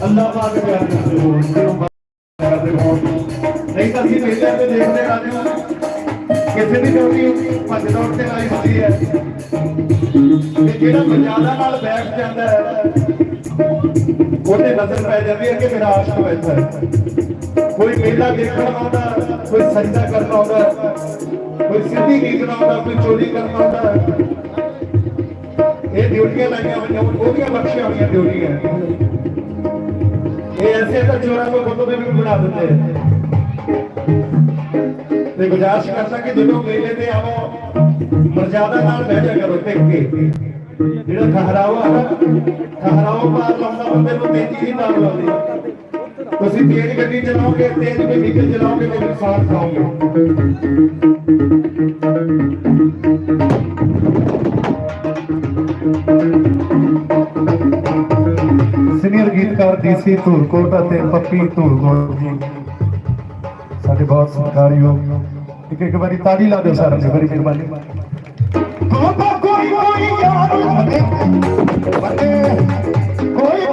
ਅੱਲਾਹ ਪਾਕ ਪਿਆਰ ਕਰਦੇ ਹੋ ਕਰਦੇ ਹੋ ਨਹੀਂ ਤਾਂ ਅਸੀਂ ਪਹਿਲਾਂ ਤੇ ਦੇਖਦੇ ਆ ਜੋ ਕਿਸੇ ਦੀ ਡਿਊਟੀ ਭੱਜ ਦੌੜ ਤੇ ਲਾਈ ਹੁੰਦੀ ਹੈ ਤੇ ਜਿਹੜਾ ਮਜਾਲਾ ਨਾਲ ਬੈਠ ਜਾਂਦਾ ਹੈ ਉਹਦੇ ਨਜ਼ਰ ਪੈ ਜਾਂਦੀ ਹੈ ਕਿ ਮੇਰਾ ਆਸ਼ਕ ਬੈਠਾ ਹੈ ਕੋਈ ਮੇਲਾ ਦੇਖਣ ਆਉਂਦਾ ਕੋਈ ਸਜਦਾ ਕਰਨ ਆਉਂਦਾ ਕੋਈ ਸਿੱਧੀ ਗੀਤ ਆਉਂਦਾ ਕੋਈ ਚੋਰੀ ਕਰਨ ਆਉਂਦਾ ਇਹ ਡਿਊਟੀਆਂ ਲਾਈਆਂ ਹੋਈਆਂ ਉਹਦੀਆਂ ਬਖਸ਼ੀਆਂ ਹੋਈਆਂ ਡਿਊਟੀਆਂ। ਇਹ ਐਸੇ ਤਾਂ ਚੋਰਾਂ ਨੂੰ ਖੁਦ ਦੇ ਵੀ ਬਣਾ ਦਿੰਦੇ। ਆ ਤੇ ਗੁਜ਼ਾਰਿਸ਼ ਕਰਦਾ ਕਿ ਜਦੋਂ ਮੇਲੇ ਤੇ ਆਵੋ, ਮਰਜ਼ਾਦਾ ਨਾਲ ਬਹਿ ਜਾ ਕਰੋ ਟਿਕ ਕੇ। ਜਿਹੜਾ ਠਹਿਰਾਵਾ ਹੈ ਨਾ ਪਾਰ ਲਾਉਂਦਾ ਬੰਦੇ ਨੂੰ ਤੇਜ਼ੀ ਹੀ ਨਾਲ ਲਾਉਂਦੀ। ਤੁਸੀਂ ਤੇਜ਼ ਗੱਡੀ ਚਲਾਓਗੇ, ਤੇਜ਼ ਵਹੀਕਲ ਚਲਾਓਗੇ, ਤੇ ਨੁਕਸਾਨ ਖਾਓਗੇ। ਗੀਤਕਾਰ ਡੀਸੀ ਧੂਲਕੋਟ ਅਤੇ ਪੱਪੀ ਧੂਲਕੋਟ ਜੀ। ਸਾਡੇ ਬਹੁਤ ਸਤਿਕਾਰਯੋਗ। ਇੱਕ ਇੱਕ ਵਾਰੀ ਤਾੜੀ ਲਾ ਦਿਓ ਸਾਰਿਆਂ ਨੇ ਬੜੀ ਮਿਹਰਬਾਨੀ ਕੋਤਾ ਕੋਈ ਕੋਈ ਯਾਰ ਬਣੇ ਕੋਈ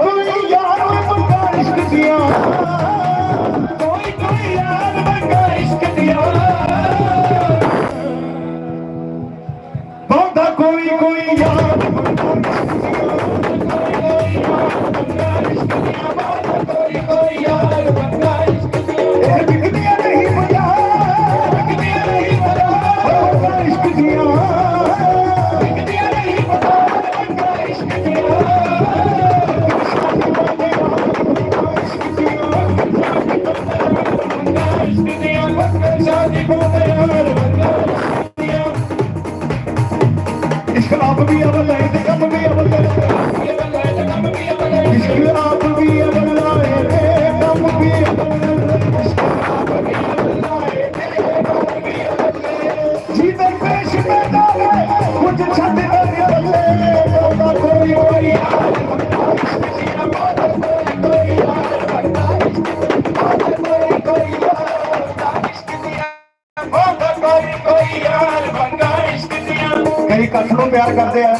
ਨੂੰ ਪਿਆਰ ਕਰਦੇ ਆ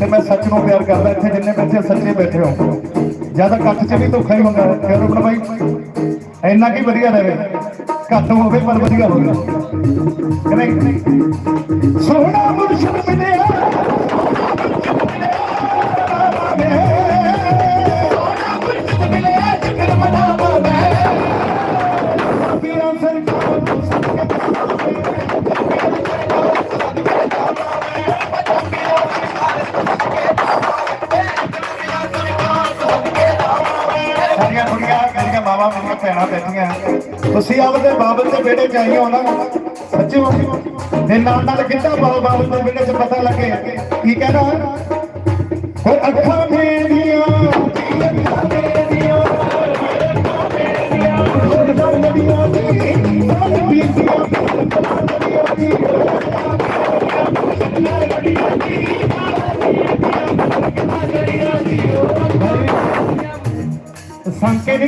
ਤੇ ਮੈਂ ਸੱਚ ਨੂੰ ਪਿਆਰ ਕਰਦਾ ਇੱਥੇ ਜਿੰਨੇ ਬੱਚੇ ਸੱਚੇ ਬੈਠੇ ਹੋ। ਜ਼ਿਆਦਾ ਇਕੱਠ 'ਚ ਵੀ ਧੋਖਾ ਹੀ ਹੁੰਦਾ ਹੈ। ਕਿਉਂ ਬਾਈ, ਇੰਨਾ ਕੀ ਵਧੀਆ ਰਹੇ। ਘੱਟ ਹੋਵੇ ਪਰ ਵਧੀਆ ਹੋਵੇ। ਕਿ ਨਹੀਂ? ਸੋਹਣਾ ਭੈਣਾਂ ਬੈਠੀਆਂ ਤੁਸੀਂ ਆਪਦੇ ਬਾਬਲ ਦੇ ਬੇੜੇ ਚ ਆਈਓ ਨਾ। ਸੱਚੋ ਤੇ ਨਾਲ ਨਾਲ ਕਿੱਦਾਂ ਬਾਬਲ ਬਾਬਲ ਦੇ ਬੇੜੇ ਚ ਪਤਾ ਲੱਗੇ। ਕੀ ਕਹਿਣਾ? ਹੋਰ ਅੱਖਾਂ ਮੇਰੀਆਂ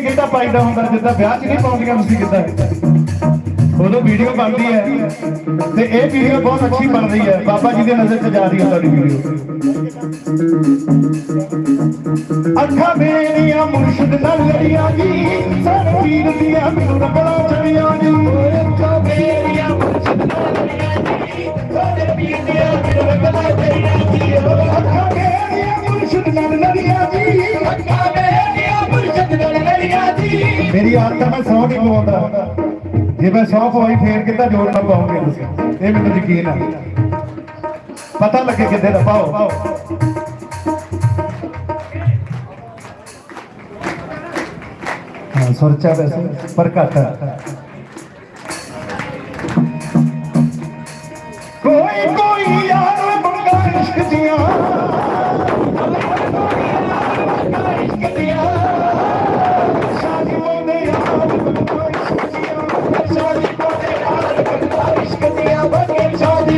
ਸੰਕੇ ਪਾਈਦਾ ਹੁੰਦਾ, ਜਿੱਦਾਂ ਵਿਆਹ 'ਚ ਨਹੀਂ ਪਾਉਂਦੀਆਂ ਤੁਸੀਂ ਕਿੱਦਾਂ? ਉਦੋਂ ਵੀਡੀਓ ਬਣਦੀ ਹੈ। ਤੇ ਇਹ ਵੀਡੀਓ ਬਹੁਤ ਅੱਛੀ ਬਣ ਰਹੀ ਹੈ। ਬਾਬਾ ਜੀ ਦੇ ਨਜ਼ਰ 'ਚ ਜਾ ਰਹੀ ਹੈ ਤੁਹਾਡੀ ਵੀਡੀਓ ਅੱਖਾਂ ਮੇਰੀਆਂ ਮੁਰਸ਼ਿਦ ਨਾਲ ਲੜੀਆਂ ਜੀ। ਸਾਰੇ ਪੀਰ ਦੀਆਂ ਮੈਨੂੰ ਰਗੜਾ ਚੜੀਆਂ ਜੀ। ਅੱਖਾਂ ਮੇਰੀਆਂ ਮੁਰਸ਼ਿਦ ਨਾਲ ਲੜੀਆਂ ਜੀ। ਸਾਰੇ ਪੀਰ ਦੀਆਂ ਮੈਨੂੰ ਰਗੜਾ ਚੜੀਆਂ ਜੀ। ਅੱਖਾਂ ਮੇਰੀਆਂ ਮੁਰਸ਼ਿਦ ਨਾਲ ਲੜੀਆਂ ਜੀ। ਅੱਖਾਂ ਮੇਰੀਆਂ ਮੇਰੀ ਆਦਤ ਮੈਂ ਸੌ ਨਹੀਂ ਪਵਾਉਂਦਾ ਜੇ ਮੈਂ ਸੌ ਪਵਾਈ, ਫੇਰ ਕਿੱਦਾਂ ਜੋੜ ਨਾ ਪਾਉਂਗੇ ਤੁਸੀਂ? ਇਹ ਮੈਨੂੰ ਯਕੀਨ ਹੈ ਪਤਾ ਲੱਗੇ ਕਿੱਦੇ ਦਾ ਪਾਓ। ਹਾਂ ਸੁਰਚਾ ਵੈਸੇ, ਪਰ ਘੱਟ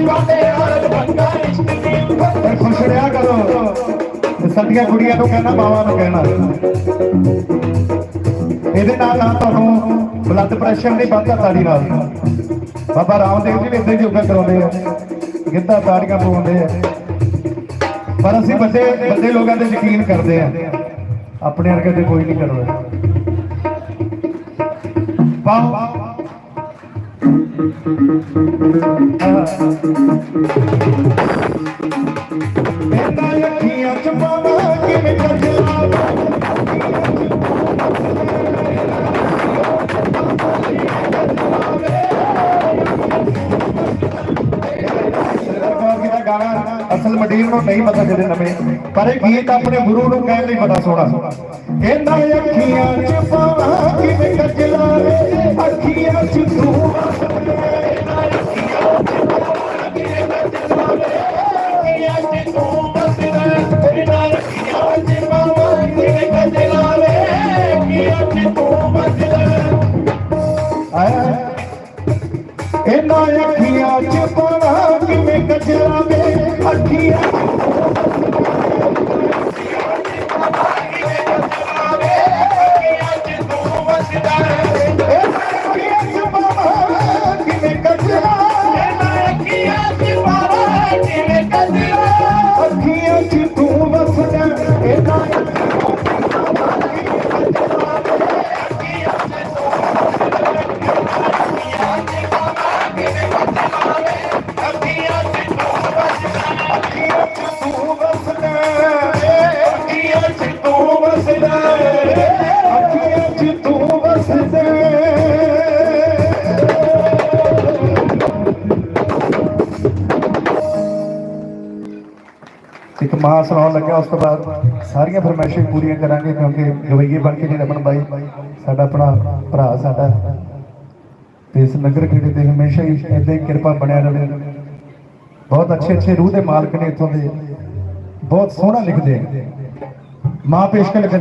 ਬਗੇ ਕਰੋ ਤੇ ਸਾਡੀਆਂ ਕੁੜੀਆਂ ਨੂੰ ਕਹਿਣਾ ਬਾਵਾ ਨੂੰ ਕਹਿਣਾ ਇਹਦੇ ਨਾਲ ਨਾਲ ਤੁਹਾਨੂੰ ਬਲੱਡ ਪ੍ਰੈਸ਼ਰ ਨਹੀਂ ਵੱਧਦਾ ਤਾੜੀ ਨਾਲ ਬਾਬਾ ਰਾਮਦੇਵ ਜੀ ਵੀ ਇਦਾਂ ਹੀ ਯੋਗਾ ਕਰਾਉਂਦੇ ਆ ਗਿੱਧਾ ਤਾੜੀਆਂ ਪਾਉਂਦੇ ਆ ਪਰ ਅਸੀਂ ਵੱਡੇ ਵੱਡੇ ਲੋਕਾਂ ਤੇ ਯਕੀਨ ਕਰਦੇ ਆ ਆਪਣੇ ਵਰਗੇ ਤੇ ਕੋਈ ਨਹੀਂ ਕਰਦਾ ਪਾਓ ਇਹਨਾਂ ਅੱਖੀਆਂ ਚ ਪਾਵਾਂ ਕਿਵੇਂ ਕੱਜਲਾ ਗਾਣਾ ਅਸਲ ਮੰਡੀਰ ਨੂੰ ਨਹੀਂ ਪਤਾ ਜਿਹੜੇ ਨਵੇਂ, ਪਰ ਇਹ ਗੀਤ ਆਪਣੇ ਗੁਰੂ ਨੂੰ ਕਹਿਣ ਲਈ ਬੜਾ ਸੋਹਣਾ। ਇਹਨਾਂ ਅੱਖੀਆਂ এক ਇੱਕ ਮਾਂ ਸੁਣਾਉਣ ਲੱਗਿਆ, ਉਸ ਤੋਂ ਬਾਅਦ ਸਾਰੀਆਂ ਫਰਮਾਇਸ਼ਾਂ ਪੂਰੀਆਂ ਕਰਾਂਗੇ, ਕਿਉਂਕਿ ਗਵਈਏ ਬਣ ਕੇ ਜਿਹੜਾ ਰਮਨ ਬਾਈ, ਸਾਡਾ ਆਪਣਾ ਭਰਾ ਸਾਡਾ। ਤੇ ਇਸ ਨਗਰ ਖੇੜੇ ਤੇ ਹਮੇਸ਼ਾ ਹੀ ਏਦਾਂ ਹੀ ਕਿਰਪਾ ਬਣਿਆ ਰਹੇ। ਬਹੁਤ ਅੱਛੇ ਅੱਛੇ ਰੂਹ ਦੇ ਮਾਲਕ ਨੇ ਇੱਥੋਂ ਦੇ। ਬਹੁਤ ਸੋਹਣਾ ਲਿਖਦੇ ਆ। ਮਾਂ ਪੇਸ਼ ਕੇ ਲਿਖਿਆ